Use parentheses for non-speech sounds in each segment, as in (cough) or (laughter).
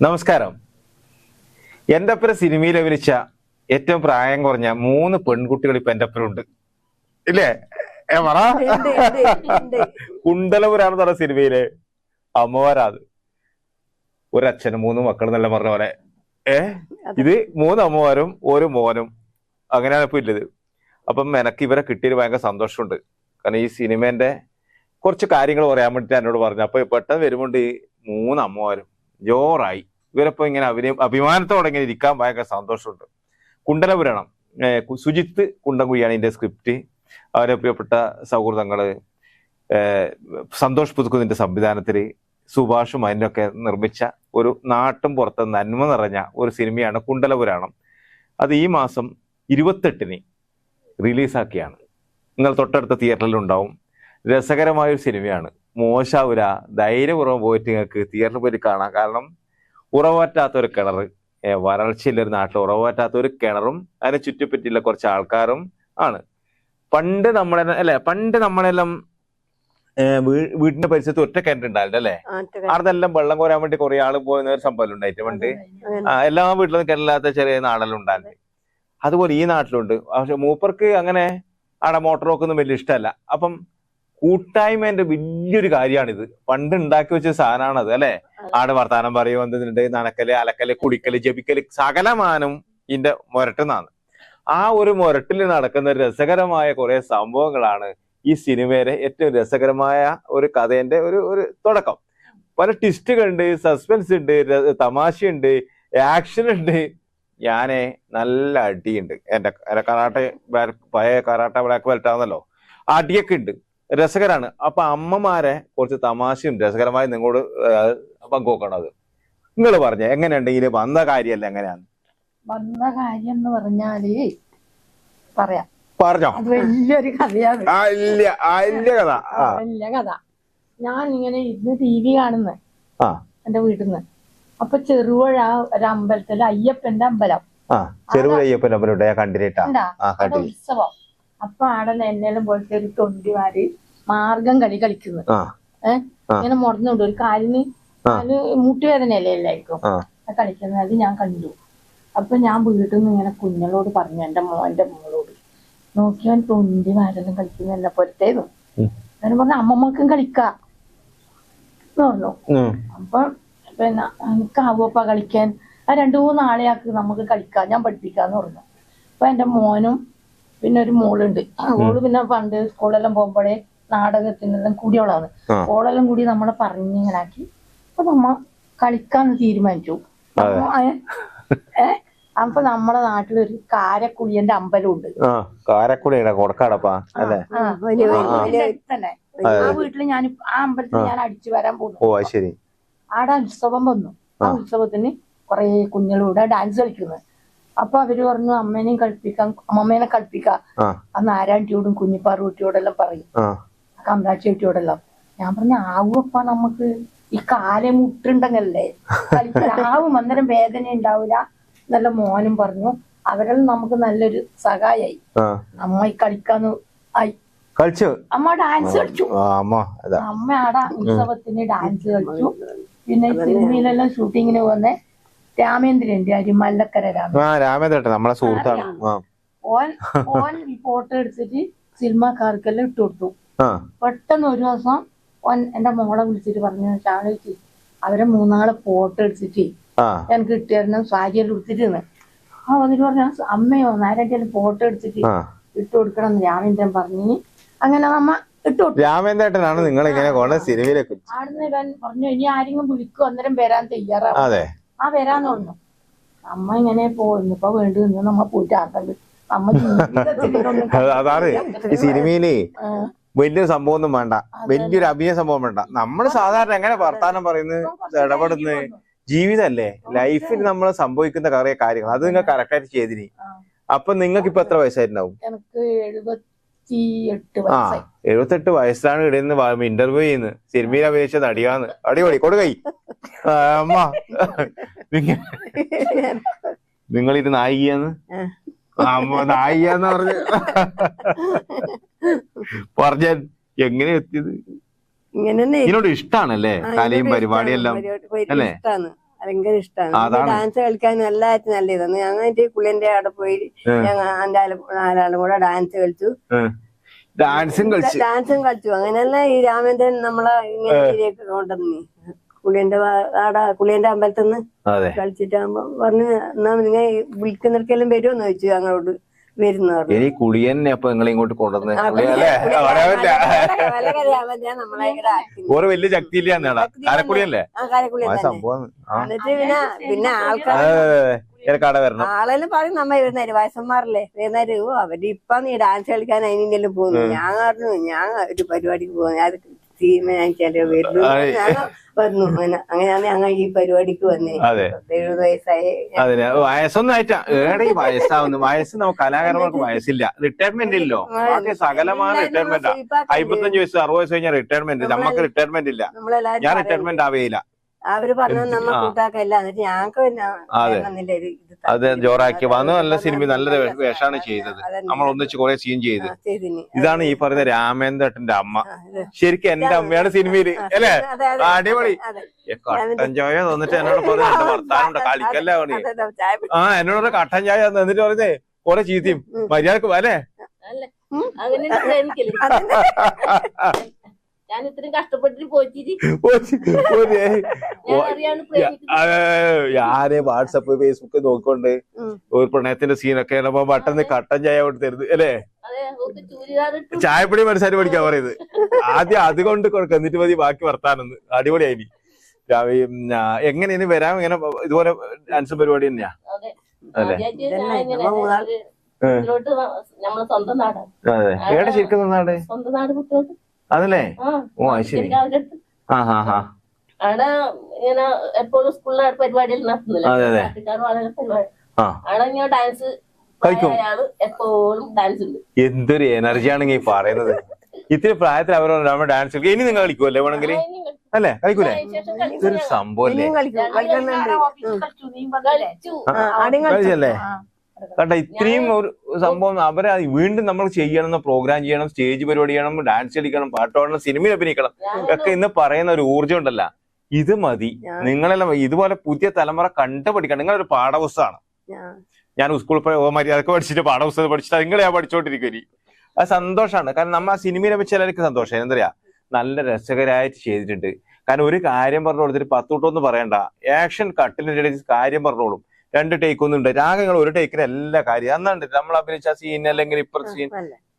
നമസ്കാരം. എന്റെ അപ്പുറം സിനിമയിൽ അഭിനയിച്ച ഏറ്റവും പ്രായം കുറഞ്ഞ മൂന്ന് പെൺകുട്ടികൾ ഇപ്പൊ എന്റെ അപ്പുറം ഉണ്ട് ഇല്ലേ പറ. കുണ്ടലപുരാണെന്ന് പറഞ്ഞ സിനിമയിൽ അമ്മമാരാത്. ഒരച്ഛനും മൂന്ന് മക്കളും നല്ല പറഞ്ഞ പോലെ. ഏ? ഇത് മൂന്ന് അമ്മമാരും ഒരു മോനും. അങ്ങനെയാണ് ഇപ്പൊ ഇല്ലത് അപ്പം എനക്ക് ഇവരെ കിട്ടിയത് ഭയങ്കര സന്തോഷമുണ്ട്. കാരണം ഈ സിനിമേന്റെ കുറച്ച് കാര്യങ്ങൾ പറയാൻ വേണ്ടിട്ട് എന്നോട് പറഞ്ഞു. അപ്പൊ പെട്ടെന്ന് വരുമ്പോണ്ട് ഈ മൂന്ന് അമ്മമാരും. ജോറായി. ഇവരപ്പോ ഇങ്ങനെ അഭിനയ അഭിമാനത്തോടെ ഇങ്ങനെ ഇരിക്കാൻ ഭയങ്കര സന്തോഷമുണ്ട്. കുണ്ടലപുരാണം. ഏഹ് കു- സുജിത്ത് കുണ്ടൻകുഴിയാണ് ഇതിന്റെ സ്ക്രിപ്റ്റ്. അവരെ പ്രിയപ്പെട്ട സൗഹൃദങ്ങൾ സന്തോഷ് പുതുക്കുന്നതിന്റെ സംവിധാനത്തിൽ സുഭാഷും അതിനൊക്കെ നിർമ്മിച്ച ഒരു നാട്ടും പുറത്ത് നന്മ നിറഞ്ഞ ഒരു സിനിമയാണ് കുണ്ടലപുരാണം. അത് ഈ മാസം ഇരുപത്തെട്ടിന് റിലീസാക്കിയാണ്. നിങ്ങൾ തൊട്ടടുത്ത തിയേറ്ററിൽ ഉണ്ടാവും. രസകരമായ ഒരു സിനിമയാണ്. മോശാവൂല. ധൈര്യപൂർവം പോയിട്ട് നിങ്ങൾക്ക് തിയേറ്ററിൽ പോയിട്ട് കാണാം. കാരണം ഉറവറ്റാത്ത ഒരു കിണർ വരൾച്ചയുള്ള ഒരു നാട്ടിൽ ഉറവാറ്റാത്ത ഒരു കിണറും അതിനെ ചുറ്റിപ്പറ്റിയുള്ള കുറച്ച് ആൾക്കാരും ആണ്. പണ്ട് നമ്മളെ അല്ലെ പണ്ട് നമ്മളെല്ലാം വീടിന്റെ പരിസരത്ത് ഒറ്റ അല്ലേ? ആ, അവിടെല്ലാം വെള്ളം കോരാൻ വേണ്ടി കുറെ ആൾ പോകുന്ന ഒരു സംഭവം ഉണ്ടായിട്ട് പണ്ട്. എല്ലാ വീട്ടിലും കിണറില്ലാത്ത ചെറിയ നാടെല്ലാം ഉണ്ടായിരുന്നു. അതുപോലെ ഈ നാട്ടിലുണ്ട്. പക്ഷെ മൂപ്പർക്ക് അങ്ങനെ അവിടെ മോട്ടോർ നോക്കൊന്നും വലിയ ഇഷ്ടമല്ല. അപ്പം കൂട്ടായ്മേന്റെ വലിയൊരു കാര്യമാണിത്. പണ്ട് ഉണ്ടാക്കി വെച്ച സാധനമാണത് അല്ലെ? ആട് വർത്താനം പറയും എന്തുണ്ട് നനക്കൽ അലക്കൽ കുടിക്കൽ ജപിക്കൽ സകലമാനം ഇതിന്റെ മുരട്ടുന്നാണ് ആ ഒരു മുരട്ടിൽ നടക്കുന്ന രസകരമായ കുറെ സംഭവങ്ങളാണ് ഈ സിനിമയിലെ ഏറ്റവും രസകരമായ ഒരു കഥേന്റെ ഒരു ഒരു തുടക്കം. പല ട്വിസ്റ്റുകളുണ്ട് സസ്പെൻസ് ഉണ്ട് തമാശയുണ്ട് ആക്ഷൻ ഉണ്ട് ഞാനേ നല്ല അടിയുണ്ട്. എന്റെ കറാട്ടെ പഴയ കറാട്ട ബ്ലാക്ക് ബെൽറ്റ് ആണല്ലോ. അടിയൊക്കെ ഉണ്ട്. രസകരാണ്. അപ്പൊ അമ്മമാരെ കുറച്ച് തമാശയും രസകരമായി നിങ്ങളോട് പങ്കുവെക്കണത് നിങ്ങൾ പറഞ്ഞേ എങ്ങനെയുണ്ടെങ്കിൽ വന്ന കാര്യമല്ല എങ്ങനെയാണ്? വന്ന കാര്യം എന്ന് പറഞ്ഞാൽ പറയാം. പറഞ്ഞോ. അത് വലിയൊരു കഥയാണ്. ഇല്ല കഥ. വലിയ കഥ. ഞാൻ ഇങ്ങനെ ഇരുന്ന് ടി വി കാണുന്നു. എന്റെ വീട്ടിൽ നിന്ന് അപ്പൊ ചെറുപുഴ ഒരു അമ്പലത്തിൽ അയ്യപ്പന്റെ അമ്പലം. ആ അയ്യപ്പന്റെ ഞാൻ കണ്ടിട്ടാ. അവിടെ ഉത്സവം. അപ്പൊ ആടെ എന്നെല്ലാം പോലത്തെ ഒരു തൊണ്ടിമാര് മാർഗം കളി കളിക്കുന്നു ആ. ഏഹ്. ഇങ്ങനെ മുടന്നുണ്ട് ഒരു കാലിന്. കാൽ മുട്ടുവേദനയല്ലേ എല്ലാവർക്കും? കളിക്കുന്നത് ഞാൻ കണ്ടു. അപ്പൊ ഞാൻ വീട്ടിൽ നിന്ന് ഇങ്ങനെ കുഞ്ഞിനോട് പറഞ്ഞു എന്റെ മോന്റെ മോളോട് നോക്കിയാൽ തൊണ്ടി വാരെല്ലാം കളിക്കുന്ന എന്നെ പൊരത്തേന്നു അങ്ങനെ ഞാൻ പറഞ്ഞു അമ്മമ്മക്കും കളിക്കാ. എന്ന് പറഞ്ഞു. അപ്പൊ പിന്നെ എനിക്കാവുമപ്പ കളിക്കാൻ. ആ രണ്ടു മൂന്ന് ആളെയാക്ക് നമുക്ക് കളിക്കാം ഞാൻ പഠിപ്പിക്കാന്ന് പറഞ്ഞു. അപ്പൊ എന്റെ മോനും പിന്നെ ഒരു മോളുണ്ട്. ആ മോൾ പിന്നെ പണ്ട് സ്കൂളെല്ലാം പോകുമ്പോഴേ നാടകത്തിനെല്ലാം കൂടിയോളാണ്. ഓളെല്ലാം കൂടി നമ്മളെ പറഞ്ഞിങ്ങനാക്കി. അപ്പൊ നമ്മ കളിക്കാന്ന് തീരുമാനിച്ചു. അപ്പൊ നമ്മളെ നാട്ടിലൊരു കാരക്കുളിയന്റെ അമ്പലമുണ്ട്. ആ കാരക്കുടിയുടെ കൊടുക്കാടപ്പാ അല്ലേ? ആ, വലിയ- ആ, വീട്ടിൽ ഞാൻ ആ അമ്പലത്തിൽ ഞാൻ അടിച്ചു വരാൻ പോകുന്നു ശരി. ആടെ ഉത്സവം വന്നു. ആ ഉത്സവത്തിന് കൊറേ കുഞ്ഞുങ്ങളിവിടെ ഡാൻസ് കളിക്കുന്നു. അപ്പൊ അവർ പറഞ്ഞു അമ്മേനെയും കളിപ്പിക്കാം അമ്മമ്മേനെ കളിപ്പിക്കാം ആ. അന്ന് ആരാണ്ടിയോടും കുഞ്ഞിപ്പാറൂട്ടിയോടെല്ലാം പറയും. ആ. കമ്പ്രാച്ചേട്ടിയോടെല്ലാം ഞാൻ പറഞ്ഞു ആവുമപ്പ നമുക്ക്. ഈ കാലം മുട്ടുണ്ടെങ്കല്ലേ (laughs) ആവും അന്നേരം വേദന ഉണ്ടാവില്ല നല്ല മോനും പറഞ്ഞു അവരെല്ലാം നമുക്ക് നല്ലൊരു സഹായായി. അമ്മ ഈ കളിക്കാന്ന് ആയി. കളിച്ചു. അമ്മ ഡാൻസ് കളിച്ചു. അമ്മ ആടാ ഉത്സവത്തിന് ഡാൻസ് കളിച്ചു. പിന്നെ സിനിമയിലെല്ലാം ഷൂട്ടിങ്ങിന് വന്ന. രാമേന്ദ്രൻ അരി മല്ലക്കര രാമൻ ആ നമ്മളെ സുഹൃത്താണ്. ആ ഓൻ ഓൻ ഫോട്ടോ എടുത്തിട്ട് സിനിമാക്കാർക്കെല്ലാം ഇട്ടു കൊടുത്തു. ആ. പെട്ടെന്ന് ഒരു ദിവസം ഓൻ എന്റെ മോളെ വിളിച്ചിട്ട് പറഞ്ഞു ചാണകി അവരെ മൂന്നാളെ ഫോട്ടോ എടുത്തിട്ട് ആ. എനിക്ക് കിട്ടിയായിരുന്നു സാരിയെല്ലാം എടുത്തിട്ട് ആ വന്നിട്ട് പറഞ്ഞു അമ്മയോ നേരെ ഫോട്ടോ എടുത്തിട്ട് ആ. ഇട്ട് കൊടുക്കണം എന്ന് രാമേന്ദ്രൻ പറഞ്ഞു അങ്ങനെ നമ്മ ഇട്ട് കൊടുത്തു. രാമേന്ദ്രേട്ടനാണ് നിങ്ങൾ ഇങ്ങനെ കൊണ്ട സിനിമയിലേക്ക്. ആടുന്ന് ഇവൻ പറഞ്ഞു ഇനി ആരെങ്കിലും വിളിക്കും അന്നേരം വരാൻ തയ്യാറാവും. അതെ. ആ വരാന്ന് പറഞ്ഞു. അമ്മ ഇങ്ങനെ പോയിരുന്നു ഇപ്പൊ വേണ്ടി നിന്ന് നമ്മ പോയിട്ട് ആക്കണ്ട്. നമ്മ ജീവിതത്തിലൊന്നും (laughs) അതാണ്. ഈ സിനിമയിൽ വലിയൊരു സംഭവം ഒന്നും വേണ്ട. വലിയൊരു അഭിനയ സംഭവം വേണ്ട. നമ്മൾ സാധാരണ എങ്ങനെ വർത്താനം പറയുന്നത് ഇടപെടുന്നത് ജീവിതമല്ലേ ലൈഫിൽ നമ്മൾ സംഭവിക്കുന്ന കുറെ കാര്യങ്ങൾ. അത് നിങ്ങൾ കറക്റ്റായിട്ട് ചെയ്തിനി. അപ്പൊ നിങ്ങൾക്ക് ഇപ്പൊ എത്ര വയസ്സായിട്ടുണ്ടാവും? എനിക്ക് ആ എഴുപത്തെട്ട് വയസ്സാണ് ഇടയിൽ ഇന്റർവ്യൂ ചെയ്യുന്നത്. സിനിമയിൽ അഭിനയിച്ച നടിയാന്ന്. അടിപൊളി. കൊടുക്കൈ അമ്മ. നിങ്ങ- നിങ്ങൾ ഇത് നായികയാന്ന് അമ്മ നായികന്ന് പറഞ്ഞ. പറഞ്ഞ എങ്ങനെ എത്തിയത്? ഇതിനോട് ഇഷ്ടാണല്ലേ? കലയും പരിപാടിയെല്ലാം. അല്ലേ? ഭയങ്കര ഇഷ്ടമാണ് ഡാൻസ് കളിക്കാൻ നല്ല നല്ല ഇതാണ്. ഞങ്ങൾ എന്റെ പുള്ളിന്റെ അവിടെ പോയി. ഞങ്ങൾ എന്റെ ആരാളും കൂടെ ഡാൻസ് കളിച്ചു. ഡാൻസും കളിച്ചു. ഡാൻസും കളിച്ചു. അങ്ങനെയല്ല ഈ രാമേന്ദ്രൻ നമ്മളെ ഇങ്ങനെ കൊണ്ടുവന്നി. കുളിയന്റെ ആടെ പുള്ളിന്റെ അമ്പലത്തിൽ നിന്ന് അതെ. കളിച്ചിട്ടാകുമ്പോ പറഞ്ഞു എന്നാ നിങ്ങൾ വിളിക്കുന്നിടക്കെല്ലാം വരുമോന്ന് ചോദിച്ചു ഞങ്ങളോട് വരുന്ന പറഞ്ഞു. ഇനി കുളിയനെ അപ്പൊ നിങ്ങൾ ഇങ്ങോട്ട് കൊണ്ടുവന്ന്. ഓരോ വലിയ എന്നാണ് കാരക്കുളിയല്ലേ? സംഭവം. ആ. എന്നിട്ട് പിന്നെ പിന്നെ ആൾക്കാർ വരണം. ആളെല്ലാം പറയും നമ്മ വരുന്നേര് വയസ്സന്മാരല്ലേ വരുന്നേര് ഓ അവർ ഇപ്പൊ നീ ഡാൻസ് കളിക്കാൻ അതിനെങ്കിലും പോകുന്നു. ഞാൻ പറഞ്ഞു ഞാൻ ഒരു പരിപാടിക്ക് പോകുന്നു. അത് തീരുമാനിച്ചാലേ വരുന്നു ആ, ഞാൻ വന്നു. അങ്ങനെ അങ്ങനെയാണ് ഞങ്ങൾ ഈ പരിപാടിക്ക് വന്നേ. എഴുപത് വയസ്സായി വയസ്സൊന്നും ആയിട്ടാ. ഏടെ ഈ വയസ്സാവുന്നു. വയസ്സ് നമുക്ക് കലാകാരന്മാർക്ക് വയസ്സില്ല. റിട്ടയർമെന്റ് ഇല്ലോ സകലമാണ് സകലമായ റിട്ടയർമെന്റ് അമ്പത്തഞ്ച് വയസ്സ് അറുപത് വയസ്സ് കഴിഞ്ഞാൽ റിട്ടയർമെന്റ് നമുക്ക് റിട്ടയർമെന്റ് ഇല്ല. ഞാൻ റിട്ടയർമെന്റ് ആവേയില്ല. അവർ പറഞ്ഞു നമ്മ ആ. കൂട്ടാക്കല്ല. എന്നിട്ട് ഞങ്ങൾക്ക് പിന്നെ അതെ. ജോറാക്കി. വന്ന് നല്ല സിനിമ നല്ല നല്ല വേ- വേഷാണ് ആ, ചെയ്തത്. നമ്മൾ ഒന്നിച്ച് കുറെ സീൻ ചെയ്ത്. ഇതാണ് ഈ പറയുന്ന രാമേന്ദ്രട്ടന്റെ അമ്മ. ശരിക്കും എന്റെ അമ്മയാണ് സിനിമയിൽ അല്ലേ? അടിപൊളി. കട്ടൻ ചായ തന്നിട്ട് എന്നോട് പറഞ്ഞു എന്റെ കളിക്കല്ല ആ എന്നോട് കട്ടൻ ചായ തന്നു. എന്നിട്ട് പറഞ്ഞേ കുറെ ചീത്തയും. മര്യാദയ്ക്ക് അല്ലേ. അങ്ങനെ. (laughs) ഞാൻ ഇത്രയും കഷ്ടപ്പെട്ടിട്ട് (laughs) ഞാൻ വാട്സപ്പ് ഫേസ്ബുക്ക് നോക്കിക്കൊണ്ട് ഒരു പ്രണയത്തിന്റെ സീനൊക്കെ പെട്ടെന്ന് കട്ടൻ ചായ കൊടുത്തരുത് അല്ലേ? അതെ ഓക്ക് ചൂരിദാറിട്ട് ചായപ്പൊടി മനസ്സാരി പഠിക്കാൻ പറയുന്നത്. ആദ്യം അതുകൊണ്ട് കൊടുക്കുക എന്നിട്ട് മതി ബാക്കി വർത്താനൊന്ന് അടിപൊളിയായി എങ്ങനെ ഇനി വരാൻ? ഇങ്ങനെ ഇതുപോലെ ഡാൻസ് പരിപാടി തന്നെയാ? അതെ. അല്ലേ? ഏടെ ശരിക്കും നാട്? സ്വന്തം നാട് കുട്ടികൾക്ക് അതല്ലേ? ഓ അത് ശരി. ആ ഹാ ഹാ അവിടെ ഇങ്ങനെ എപ്പോഴും നടത്തുന്നില്ല അവിടെ ഇങ്ങനെ ഡാൻസ്. അയാൾ എപ്പോഴും ഡാൻസ് ഉണ്ട് എന്തൊരു എനർജിയാണ് ഈ പറയുന്നത്. ഇത്തിരി പ്രായത്തിൽ അവരോട് ഡാൻസ് കളിക്കും. ഇനി നിങ്ങൾ കളിക്കുമല്ലേ വേണമെങ്കിൽ അല്ലേ? കളിക്കൂലേ? ഇതൊരു സംഭവം കളിച്ചല്ലേ? കണ്ട ഇത്രയും ഒരു സംഭവം അവരെ വീണ്ടും നമ്മൾ ചെയ്യണം പ്രോഗ്രാം ചെയ്യണം സ്റ്റേജ് പരിപാടി ചെയ്യണം ഡാൻസ് കളിക്കണം പാട്ട് പാടണം സിനിമയിൽ അഭിനയിക്കണം ഒക്കെ ഇന്ന് പറയുന്ന ഒരു ഊർജം ഉണ്ടല്ല. ഇത് മതി. നിങ്ങളെല്ലാം ഇതുപോലെ പുതിയ തലമുറ കണ്ടുപഠിക്കണം. നിങ്ങളൊരു പാഠപുസ്തകമാണ്. ഞാൻ സ്കൂൾ സ്കൂളിൽ പോയി ഓ മര്യാദയ്ക്ക് പഠിച്ചിട്ട് പാഠപുസ്തകം പഠിച്ചിട്ട് നിങ്ങളെ ഞാൻ പഠിച്ചോണ്ടിരിക്കും അത് സന്തോഷമാണ്. കാരണം നമ്മ ആ സിനിമയെ വെച്ച് ചിലർക്ക് സന്തോഷം. എന്താ നല്ല രസകരമായിട്ട് ചെയ്തിട്ടുണ്ട്. കാരണം ഒരു കാര്യം പറഞ്ഞു കൊടുത്തിട്ട് പത്തുട്ടൊന്നും പറയണ്ട. ആക്ഷൻ കട്ടിലിന്റെ കാര്യം പറഞ്ഞോളും. രണ്ട് ടേക്ക് ഒന്നും ഉണ്ട് രാഗങ്ങൾ ഒരു ടേക്കിന് എല്ലാ കാര്യം. അന്നാണ്ട് നമ്മൾ അഭിനയിച്ച സീൻ അല്ലെങ്കിൽ ഇപ്പുറത്തെ സീൻ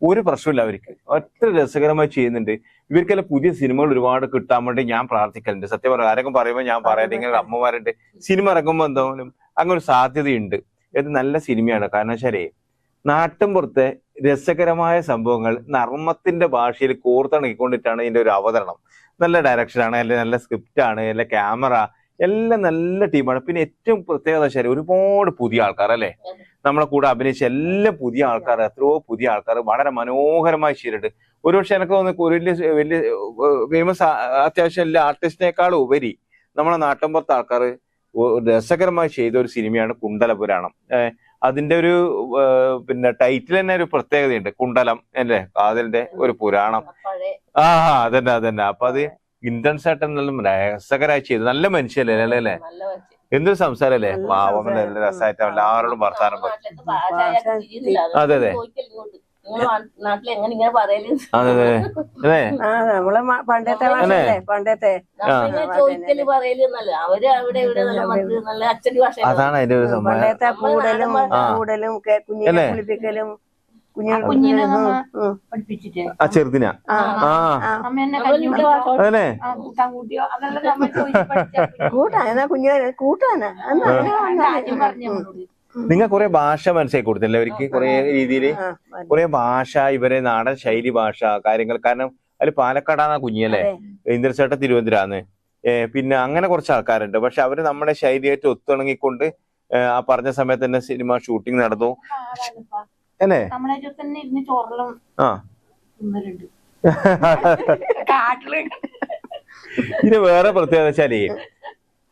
ഒരു പ്രശ്നമില്ല അവർക്ക്. ഒറ്റ രസകരമായി ചെയ്യുന്നുണ്ട്. ഇവർക്കെല്ലാം പുതിയ സിനിമകൾ ഒരുപാട് കിട്ടാൻ വേണ്ടി ഞാൻ പ്രാർത്ഥിക്കലുണ്ട്. സത്യം പറയാം ആരെങ്കിലും പറയുമ്പോൾ ഞാൻ പറയാം നിങ്ങൾ അമ്മമാരുണ്ട്. സിനിമ ഇറങ്ങുമ്പോൾ എന്തായാലും അങ്ങനെ ഒരു സാധ്യതയുണ്ട്. ഇത് നല്ല സിനിമയാണ്. കാരണം വെച്ചാലേ നാട്ടിൻപുറത്തെ രസകരമായ സംഭവങ്ങൾ നർമ്മത്തിന്റെ ഭാഷയിൽ കോർത്തിണക്കിക്കൊണ്ടിട്ടാണ് ഇതിന്റെ ഒരു അവതരണം. നല്ല ഡയറക്ഷനാണ് അല്ലെങ്കിൽ നല്ല സ്ക്രിപ്റ്റ് ആണ് അല്ലെങ്കിൽ ക്യാമറ എല്ലാം നല്ല ടീമാണ് പിന്നെ ഏറ്റവും പ്രത്യേകത വെച്ചാൽ ഒരുപാട് പുതിയ ആൾക്കാർ അല്ലേ? നമ്മളെ കൂടെ അഭിനയിച്ച എല്ലാം പുതിയ ആൾക്കാർ എത്രയോ പുതിയ ആൾക്കാർ വളരെ മനോഹരമായി ചെയ്തിട്ടുണ്ട് ഒരുപക്ഷെ എനിക്ക് തോന്നുന്നു ഒരു വലിയ വലിയ ഫേമസ് അത്യാവശ്യം എല്ലാ ആർട്ടിസ്റ്റിനേക്കാളും ഉപരി നമ്മളെ നാട്ടിൻപുറത്തെ ആൾക്കാർ രസകരമായി ചെയ്ത ഒരു സിനിമയാണ് കുണ്ടലപുരാണം. അതിന്റെ ഒരു പിന്നെ ടൈറ്റിൽ തന്നെ ഒരു പ്രത്യേകതയുണ്ട്. കുണ്ടലം അല്ലേ? കാതലിന്റെ ഒരു പുരാണം. ആ അതന്നെ അതന്നെ. അപ്പൊ അത്. ഇന്റൻസ് ആയിട്ട് നല്ല രസകരമായി ചെയ്തു. നല്ല മനുഷ്യല്ലേ അല്ലേ അല്ലേ. എന്തൊരു സംസാരല്ലേ? നല്ല പാവം സംസാരം. നല്ല രസമായിട്ട് എല്ലാവരോടും വർത്താനം. അത് അതെ, നമ്മളെ പണ്ടത്തെ പണ്ടത്തെ അതാണ് അതിന്റെ ഒരു സംഭവം പണ്ടത്തെ കൂടലും കൂടലും കെ- കുഞ്ഞിനെ കുളിപ്പിക്കലും കുഞ്ഞിനെ നമ്മ പഠിപ്പിച്ചിട്ട്. ആ ചെറുതിനാ? ആ ആ. ആ. അമ്മ എന്നെ കഞ്ഞി കുടിയോ അതന്നെ? കൂട്ടാൻ കൂട്ടിയോ അതെല്ലാം നമ്മൾ ചോദിച്ച് പഠിച്ച കൂട്ടാ കുഞ്ഞിനെ കുഞ്ഞു കൂട്ടാനാ അന്ന് അങ്ങനെ ആദ്യം പറഞ്ഞു നമ്മളോട്. നിങ്ങൾ കുറെ ഭാഷ മനസ്സിലാക്കി കൊടുത്തില്ലേ അവർക്ക് കുറെ രീതിയിൽ ആ, മതി. കുറെ ഭാഷ ഇവരെ നാടൻ ശൈലി ഭാഷ കാര്യങ്ങൾ. കാരണം അതിൽ പാലക്കാടാണ് കുഞ്ഞല്ലേ അതെ. ഇന്ദ്രചേട്ട തിരുവനന്തപുരാന്ന്. പിന്നെ അങ്ങനെ കുറച്ച് ആൾക്കാരുണ്ട്. പക്ഷെ അവർ നമ്മുടെ ശൈലിയായിട്ട് ഒത്തിണങ്ങിക്കൊണ്ട് ആ പറഞ്ഞ സമയത്ത് തന്നെ സിനിമ ഷൂട്ടിംഗ് നടന്നു. അല്ലേ? ആ. (laughs) ഇനി വേറെ പ്രത്യേകത വെച്ചാലേ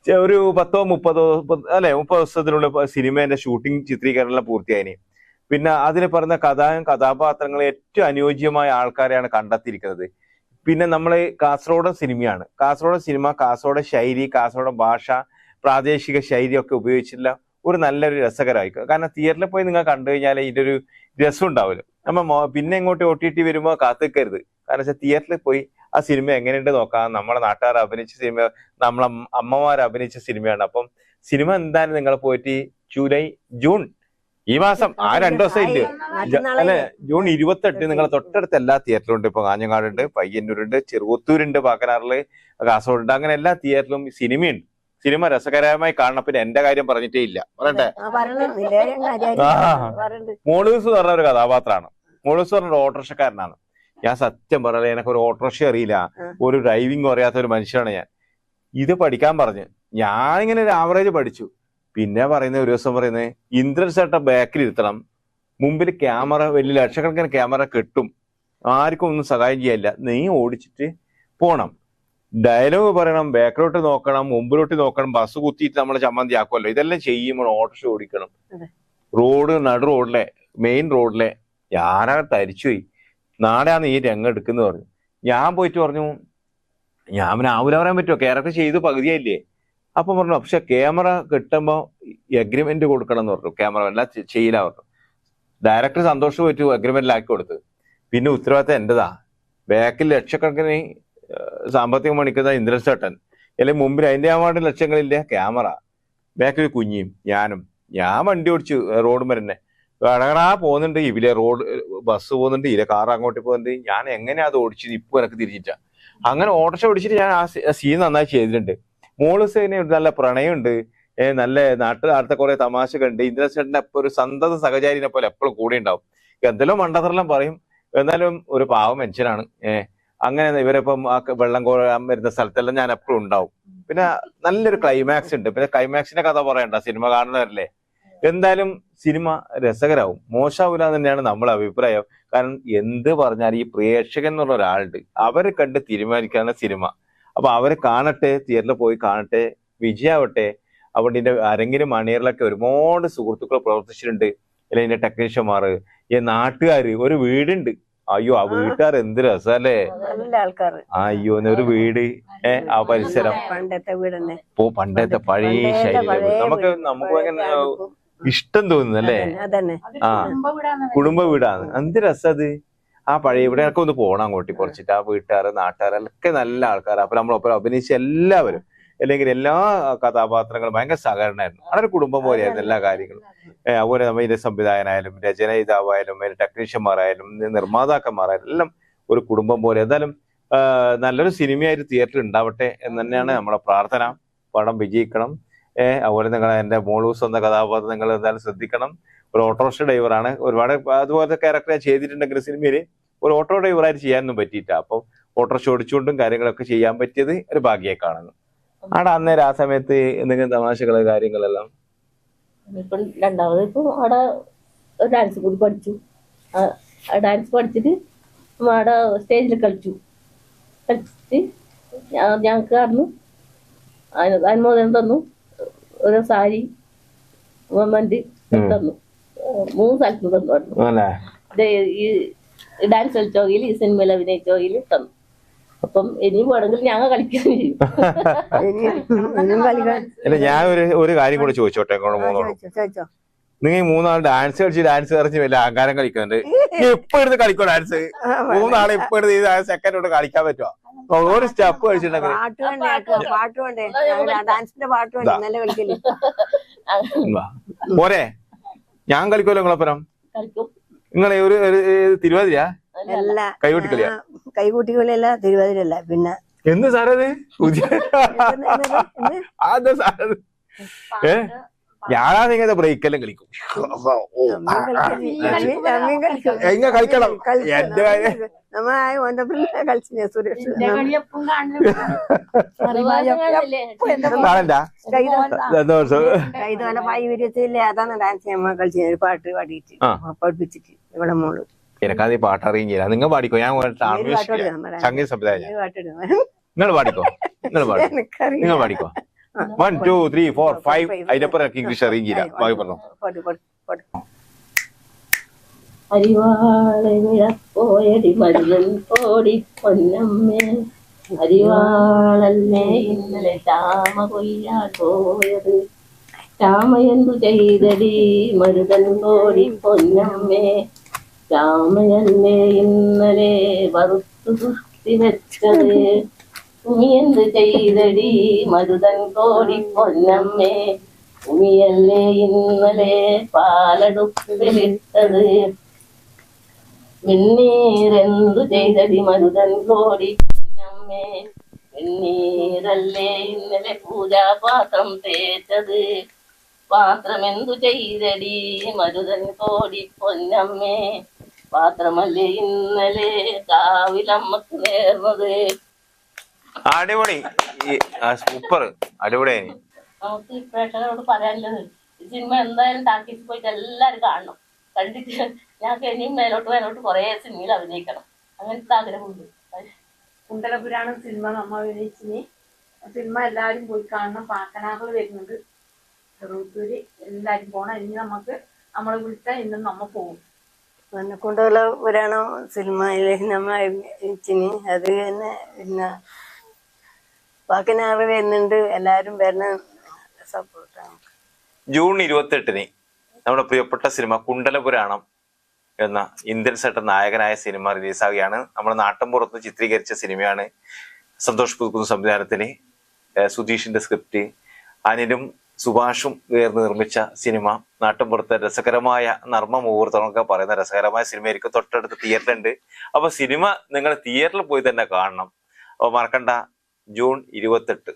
ഒരു പത്തോ മുപ്പതോ അല്ലെ മുപ്പത് ദിവസത്തിനുള്ള സിനിമേന്റെ ഷൂട്ടിംഗ് ചിത്രീകരണം പൂർത്തിയായി പൂർത്തിയായിന്. പിന്നെ അതിൽ പറഞ്ഞ കഥാ കഥാപാത്രങ്ങൾ ഏറ്റവും അനുയോജ്യമായ ആൾക്കാരെയാണ് കണ്ടെത്തിയിരിക്കുന്നത്. പിന്നെ നമ്മൾ കാസർഗോഡ് സിനിമയാണ്. കാസർഗോഡ് സിനിമ കാസർഗോഡ് ശൈലി കാസർഗോഡ് ഭാഷ പ്രാദേശിക ശൈലിയൊക്കെ ഉപയോഗിച്ചിട്ടുള്ള ഒരു നല്ലൊരു രസകരമായിരിക്കും. കാരണം തിയേറ്ററിൽ പോയി നിങ്ങൾ കണ്ടു കഴിഞ്ഞാൽ ഇതിന്റെ ഒരു രസം ഉണ്ടാവില്ല നമ്മ പിന്നെ ഇങ്ങോട്ട് ഒ ടി ടി വരുമ്പോൾ കാത്തിക്കരുത്. കാരണം വെച്ചാൽ തിയേറ്ററിൽ പോയി ആ സിനിമ എങ്ങനെയുണ്ട് നോക്കാം. നമ്മളെ നാട്ടുകാർ അഭിനയിച്ച സിനിമ നമ്മളെ അമ്മമാർ അഭിനയിച്ച സിനിമയാണ് അപ്പം സിനിമ എന്തായാലും നിങ്ങൾ പോയിട്ട് ജൂലൈ ജൂൺ ഈ മാസം ആ രണ്ടു ദിവസം ഇല്ല? അല്ലെ ജൂൺ ഇരുപത്തെട്ട് നിങ്ങളെ തൊട്ടടുത്ത എല്ലാ തിയേറ്ററിലും ഉണ്ട്. ഇപ്പൊ കാഞ്ഞങ്ങാടുണ്ട് പയ്യന്നൂരുണ്ട് ചെറുവത്തൂരുണ്ട് പാക്കനാറിൽ കാസർഗോഡ് അങ്ങനെ എല്ലാ തിയേറ്ററിലും സിനിമയുണ്ട് സിനിമ രസകരമായി കാണണം. പിന്നെ എന്റെ കാര്യം പറഞ്ഞിട്ടേ ഇല്ല. പറയട്ടെ. പറയണ്ട്. മോളൂസ് എന്ന് പറഞ്ഞ ഒരു കഥാപാത്രമാണ് മോളൂസ് പറഞ്ഞ ഓട്ടോറിക്ഷക്കാരനാണ്. ഞാൻ സത്യം പറയാ എനിക്ക് ഒരു ഓട്ടോറിക്ഷ അറിയില്ല. ഒരു ഡ്രൈവിംഗ് അറിയാത്ത ഒരു മനുഷ്യനാണ് ഞാൻ. ഇത് പഠിക്കാൻ പറഞ്ഞു. ഞാനിങ്ങനെ ഒരു ആവറേജ് പഠിച്ചു. പിന്നെ പറയുന്നത് ഒരു ദിവസം പറയുന്നത് ഇന്ദ്രൻ ചേട്ടൻ ബാക്കിൽ ഇരുത്തണം. മുമ്പിൽ ക്യാമറ വലിയ ലക്ഷക്കണക്കിന് ക്യാമറ കെട്ടും. ആർക്കും ഒന്നും സഹായം ചെയ്യാനില്ല നീ ഓടിച്ചിട്ട് പോണം. ഡയലോഗ് പറയണം ബാക്കിലോട്ട് നോക്കണം മുമ്പിലോട്ട് നോക്കണം ബസ് കുത്തിയിട്ട് നമ്മളെ ചമ്മന്തി ആക്കുമല്ലോ ഇതെല്ലാം ചെയ്യുമ്പോൾ ഓട്ടോറിക്ഷ ഓടിക്കണം. റോഡ് നടു റോഡിലെ മെയിൻ റോഡിലെ ഞാനാ തരിച്ചുപോയി. നാളെയാണ് ഈ രംഗം എടുക്കുന്നത് പറഞ്ഞു. ഞാൻ പോയിട്ട് പറഞ്ഞു ഞാൻ പിന്നെ ആവൂല പറയാൻ പറ്റുമോ? ക്യാരക്ടർ ചെയ്ത് പകുതിയായില്ലേ? അപ്പൊ പറഞ്ഞു പക്ഷെ ക്യാമറ കിട്ടുമ്പോ എഗ്രിമെന്റ് കൊടുക്കണം എന്ന് പറഞ്ഞു ക്യാമറ എല്ലാം ചെയ്യില്ല പറഞ്ഞു. ഡയറക്ടർ സന്തോഷം പോയിട്ട് അഗ്രിമെന്റിലാക്കി കൊടുത്ത്. പിന്നെ ഉത്തരവാദിത്തം എന്റേതാ. ബാക്കിൽ ലക്ഷക്കണക്കിന് സാമ്പത്തികം പണിക്കുന്ന ഇന്ദ്രൻ ചേട്ടൻ അല്ലെങ്കിൽ മുമ്പിൽ അതിന്റെ ആവാണ്ട് ലക്ഷങ്ങളില്ല? ക്യാമറ. ബാക്കിൽ കുഞ്ഞിയും ഞാനും. ഞാൻ വണ്ടി ഓടിച്ചു റോഡ് തന്നെ കടകടാ പോകുന്നുണ്ട്. ഇവിലെ റോഡ് ബസ് പോകുന്നുണ്ട്. ഇല്ല കാർ അങ്ങോട്ട് പോകുന്നുണ്ട്. ഞാൻ എങ്ങനെയാ അത് ഓടിച്ചത് ഇപ്പൊ എനിക്ക് തിരിച്ചിട്ടാ അങ്ങനെ ഓട്ടോറിക്ഷ ഓടിച്ചിട്ട് ഞാൻ ആ സീൻ നന്നായി ചെയ്തിട്ടുണ്ട്. മോൾ സേന നല്ല പ്രണയമുണ്ട്. നല്ല നാട്ടിൽ അടുത്ത കുറെ തമാശകൾ ഉണ്ട്. ഇന്ദ്രൻ അപ്പൊ ഒരു സന്തത സഹചാരിനെ പോലെ എപ്പോഴും കൂടെ ഉണ്ടാവും. എന്തെല്ലാം മണ്ടത്തറെല്ലാം പറയും. എന്നാലും ഒരു പാവം മനുഷ്യനാണ്. ഏ അങ്ങനെ ഇവരിപ്പം ആ വെള്ളം കോരാൻ വരുന്ന സ്ഥലത്തെല്ലാം ഞാൻ എപ്പോഴും ഉണ്ടാവും. പിന്നെ നല്ലൊരു ക്ലൈമാക്സ് ഉണ്ട്. പിന്നെ ക്ലൈമാക്സിന്റെ കഥ പറയണ്ട. സിനിമ കാണുന്നവരല്ലേ? എന്തായാലും സിനിമ രസകരാവും. മോശാവൂല തന്നെയാണ് നമ്മളെ അഭിപ്രായം. കാരണം എന്ത് പറഞ്ഞാൽ ഈ പ്രേക്ഷകൻ എന്നുള്ള ഒരാളുണ്ട്. അവരെ കണ്ട് തീരുമാനിക്കാണ് സിനിമ. അപ്പൊ അവരെ കാണട്ടെ തിയേറ്ററിൽ പോയി കാണട്ടെ വിജയാവട്ടെ. അവിടെ ഇതിന്റെ അരങ്ങിലും മണിയറിലൊക്കെ ഒരുപാട് സുഹൃത്തുക്കൾ പ്രവർത്തിച്ചിട്ടുണ്ട്. അല്ലെങ്കിൽ ടെക്നീഷ്യന്മാർ ഈ നാട്ടുകാർ ഒരു വീടുണ്ട്. അയ്യോ ആ വീട്ടുകാർ എന്ത് രസല്ലേ? നല്ല ആൾക്കാർ അയ്യോ ഒരു വീട് ഏ ആ പരിസരം. പണ്ടത്തെ വീട് തന്നെ ഇപ്പൊ പണ്ടത്തെ പഴയ ശൈലി നമുക്ക് നമുക്ക് ഇഷ്ടം തോന്നുന്നു അല്ലേ ആ. കുടുംബ വീടാണ് എന്ത് രസത്? ആ പഴയ ഇവിടെയൊക്കെ ഒന്ന് പോണം അങ്ങോട്ട് കുറച്ചിട്ട്. ആ വീട്ടുകാര് നാട്ടുകാരൊക്കെ നല്ല ആൾക്കാർ അപ്പൊ നമ്മളൊപ്പം അഭിനയിച്ച എല്ലാവരും അല്ലെങ്കിൽ എല്ലാ കഥാപാത്രങ്ങളും ഭയങ്കര സഹകരണമായിരുന്നു. വളരെ കുടുംബം പോലെയായിരുന്നു എല്ലാ കാര്യങ്ങളും. അതുപോലെ ഇതിന്റെ സംവിധായകനായാലും രചനയിതാവായാലും അതിന്റെ ടെക്നീഷ്യന്മാരായാലും നിർമ്മാതാക്കന്മാരായാലും എല്ലാം ഒരു കുടുംബം പോലെ. എന്തായാലും നല്ലൊരു സിനിമയായിട്ട് തിയേറ്ററിൽ ഉണ്ടാവട്ടെ എന്ന് തന്നെയാണ് നമ്മളെ പ്രാർത്ഥന. പടം വിജയിക്കണം. ഏഹ് അതുപോലെ നിങ്ങൾ എന്റെ മോളൂസ് എന്ന കഥാപാത്രം നിങ്ങൾ എന്തായാലും ശ്രദ്ധിക്കണം. ഒരു ഓട്ടോറിക്ഷ ഡ്രൈവറാണ്. ഒരുപാട് അതുപോലത്തെ ക്യാരക്ടർ ഞാൻ ചെയ്തിട്ടുണ്ടെങ്കിൽ സിനിമയിൽ ഒരു ഓട്ടോ ഡ്രൈവറായിട്ട് ചെയ്യാനൊന്നും പറ്റിയില്ല അപ്പം ഓട്ടോറിക്ഷ ഓടിച്ചുകൊണ്ടും കാര്യങ്ങളൊക്കെ ചെയ്യാൻ പറ്റിയത് ഒരു ഭാഗ്യമായി കാണുന്നു. ആടെ അന്നേരം ആ സമയത്ത് എന്തെങ്കിലും തമാശകൾ കാര്യങ്ങളെല്ലാം ഇപ്പം രണ്ടാമത് ഇപ്പം അവിടെ ഡാൻസ് കൂടി പഠിച്ചു. ഡാൻസ് പഠിച്ചിട്ട് അവിടെ സ്റ്റേജിൽ കളിച്ചു. കളിച്ചിട്ട് ഞങ്ങൾക്ക് അന്ന് അനു- അനുമോദനം തന്നു. ഒരു സാരി ഗവൺമെന്റ്. തന്നു. മൂന്ന് സ്ഥലത്ത് തന്നു ഈ ഡാൻസ് കളിച്ചോകിൽ ഈ സിനിമയിൽ അഭിനയിച്ചോകിൽ തന്നു. അപ്പം ഇനി വേണമെങ്കിൽ ഞങ്ങൾ ചെയ്യും കളിക്കാൻ. അല്ല ഞാൻ ഒരു ഒരു കാര്യം കൂടെ ചോദിച്ചോട്ടെ മൂന്നോളം. നിങ്ങൾ മൂന്നാൾ ഡാൻസ് കളിച്ച് ഡാൻസ് കളിച്ച് വലിയ അഹങ്കാരം കളിക്കുന്നുണ്ട്. നീ ഇപ്പൊ എടുത്ത് കളിക്കോ ഡാൻസ് മൂന്നാളെ ഇപ്പൊ എടുത്ത് ഈ സെക്കൻഡ് കൊണ്ട് കളിക്കാൻ പറ്റുമോ ഒരു സ്റ്റെപ്പ് കളിച്ചിട്ടുണ്ടെങ്കിൽ. പോരെ ഞാൻ കളിക്കുമല്ലോ നിങ്ങളൊപ്പരം നിങ്ങളെ ഒരു തിരുവാതിര അല്ല കൈകൊട്ടി കളിയാ കൈകൂട്ടികളല്ല തിരുവാതിരല്ല പിന്നെ എന്ത് സാറത് പുതിയ? (laughs) അതെന്താ സാറത് ഏ? ഇങ്ങനത്തെ ബ്രേക്കെല്ലാം കളിക്കും. എങ്ങനെ. കളിക്കണം? എന്റെ കാര്യം. പായി അതാണ് ഡാൻസ് നമ്മ കളിച്ചത് ഒരു പാട്ട് പാടിയിട്ട്. പഠിപ്പിച്ചിട്ട് ഇവിടെ മോൾ. എനക്കത് പാട്ട് അറിയില്ല നിങ്ങൾ പാടിക്കോ? ഞാൻ സംഗീത സംവിധായക നിങ്ങൾ പാടിക്കോ? നിങ്ങൾ (laughs) പാടിക്കോ? നിങ്ങൾ പാടിക്കോ? One two three four five അതിനപ്പുറം എനിക്ക് ഇംഗ്ലീഷ് അറിയില്ല. ബാക്കി പറഞ്ഞു. പാട്ട് പാട്ട് പാട്ട് പോയടി മരുന്നൻ ഓടി പൊന്നമ്മേ. അരിവാളല്ലേ ഇന്നലെ താമ കൊയ്യാൻ പോയത്? താമയെന്നു ചെയ്തടി മരുതൻ കോടി പൊന്നമ്മേ? ചാമയല്ലേ ഇന്നലെ വറുത്തു ദുഷ്ടി വെച്ചത്. നീ എന്ത് ചെയ്തടി? മരുതൻ കോടി പൊന്നമ്മേ. ഉമിയല്ലേ ഇന്നലെ പാലടുപ്പിലിട്ടത് വെണ്ണീരെന്തു ചെയ്തടി? മരുതൻ കോടി പൊന്നമ്മേ. വെണ്ണീരല്ലേ ഇന്നലെ പൂജാപാത്രം തേച്ചത്. പാത്രം എന്തു ചെയ്തടി? മരുതൻ കോടി പൊന്നമ്മേ. പാത്രമല്ലേ ഇന്നലെ കാവിലമ്മക്ക് നേർന്നത്? അടിപൊളി. ഈ സൂപ്പർ അടിപൊളി. നമുക്ക് പ്രേക്ഷകരോട് പറയാനുള്ളത് ഈ സിനിമ എന്തായാലും ടാക്കീസ് പോയിട്ട് എല്ലാവരും കാണണം. കണ്ടിട്ട് ഞങ്ങൾക്ക് ഇനിയും മേലോട്ട് മേലോട്ട് കുറേ സിനിമയിൽ അഭിനയിക്കണം. അങ്ങനത്തെ ആഗ്രഹമുണ്ട്. കുണ്ടലപുരാണം സിനിമ നമ്മൾ അഭിനയിച്ചിന്. സിനിമ എല്ലാവരും പോയി കാണണം. പാക്കനാകൾ വരുന്നുണ്ട് ചെറുത്തൂര് എല്ലാരും പോണം. ഇനി നമുക്ക് നമ്മളെ വിളിച്ചാൽ ഇന്നും നമ്മ പോകും എന്നെ കൊണ്ടുള്ള പുരാണം സിനിമയിൽ നമ്മൾ അത് തന്നെ പിന്നെ ബാക്കിനാറ് വരുന്നുണ്ട്. എല്ലാരും വരണം. സപ്പോർട്ടാണ് ജൂൺ ഇരുപത്തെട്ടിന് നമ്മുടെ പ്രിയപ്പെട്ട സിനിമ കുണ്ടലപുരാണം എന്ന ഇന്ത്യൻ സെട്ട നായകനായ സിനിമ റിലീസാവുകയാണ്. നമ്മുടെ നാട്ടിൻപുറത്ത് ചിത്രീകരിച്ച സിനിമയാണ് സന്തോഷ് പുതുക്കുന്ന സംവിധാനത്തിന് സുധീഷിന്റെ സ്ക്രിപ്റ്റ് അനിലും സുഭാഷും ചേർന്ന് നിർമ്മിച്ച സിനിമ നാട്ടുമ്പുറത്തെ രസകരമായ നർമ്മ മുഹൂർത്തങ്ങളൊക്കെ പറയുന്ന രസകരമായ സിനിമയായിരിക്കും. തൊട്ടടുത്ത് തിയേറ്ററുണ്ട് അപ്പൊ സിനിമ നിങ്ങൾ തിയേറ്ററിൽ പോയി തന്നെ കാണണം. അപ്പൊ മറക്കണ്ട. ജൂൺ ഇരുപത്തെട്ട്.